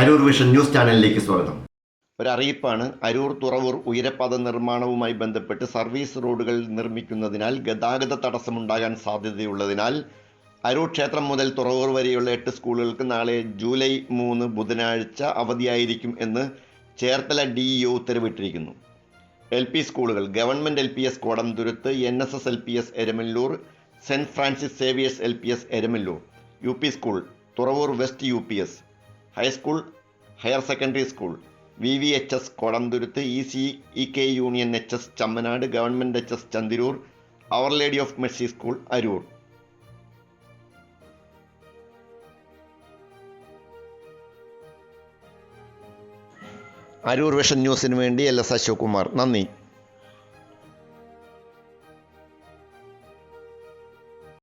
Aroor vision news ചാനലിലേക്ക് സ്വാഗതം. ഒരറിയിപ്പാണ്. അരൂർ തുറവൂർ ഉയരപ്പാത നിർമ്മാണവുമായി ബന്ധപ്പെട്ട് സർവീസ് റോഡുകൾ നിർമ്മിക്കുന്നതിനാൽ ഗതാഗത തടസ്സമുണ്ടാകാൻ സാധ്യതയുള്ളതിനാൽ അരൂർ ക്ഷേത്രം മുതൽ തുറവൂർ വരെയുള്ള എട്ട് സ്കൂളുകൾക്ക് നാളെ ജൂലൈ മൂന്ന് ബുധനാഴ്ച അവധിയായിരിക്കും എന്ന് ചേർത്തല ഡി ഇ ഉത്തരവിട്ടിരിക്കുന്നു. എൽ പി സ്കൂളുകൾ government L P S Kodamthuruth N S S L P S Eramalloor saint Francis Xavier's L P S Eramalloor U P school Thuravoor west U P S high school higher secondary school V V H S Kodanthuruth E C E K union H S Chammanad government H S Chanthiroor our lady of mercy school Aroor. Aroor vision ന്യൂസിന് വേണ്ടി L S Ashok Kumar നന്ദി.